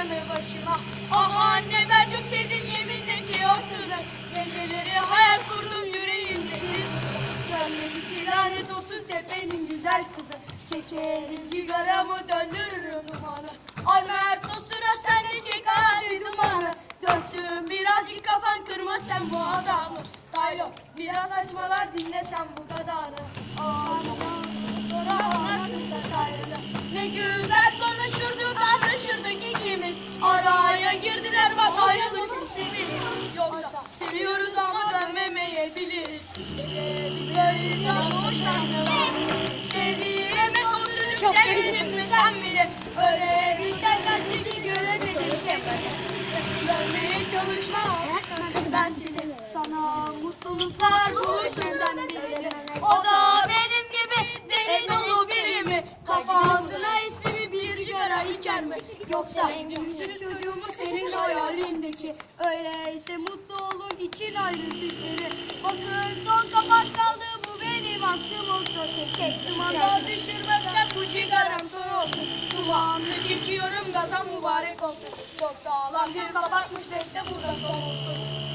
yanı başıma. Ama anne ben çok sevdim yemindeki o kızı Geceleri hayal kurdum yüreğimde Görmedik ki lanet olsun tepenin güzel kızı. Çekerim cigaramı döndürürüm dumanı. Ay Mert o sıra sen de çek hadi dumanı. Dönsün birazcık kafan kırma sen bu adamı. Taylo biraz saçmalar dinle sen bu kadarı Girdiler bak ayrılık seviyoruz Yoksa seviyoruz ama dönmemeyebiliriz. İşte böyleyiz ama Sevdiğime son sözüm sevmedim mi sen bile? Bir kendini göremedim ki Görmeye çalışma. Ben seni Sana mutluluklar bulursun sen birini O da benim gibi deli dolu biri mi? Kafasına ismimi bir sigara içer mi? Yoksa bütün çocuğumu hayalindeki Öyleyse mutlu olun için ayrı süsleri Bakın son kapak kaldı. Bu benim hakkım olsun Tek dumanda düşürmezsen bu cigaram son olsun. Dumanı çekiyorum gazan mübarek olsun. Çok sağlam bir kapakmış beste burada son olsun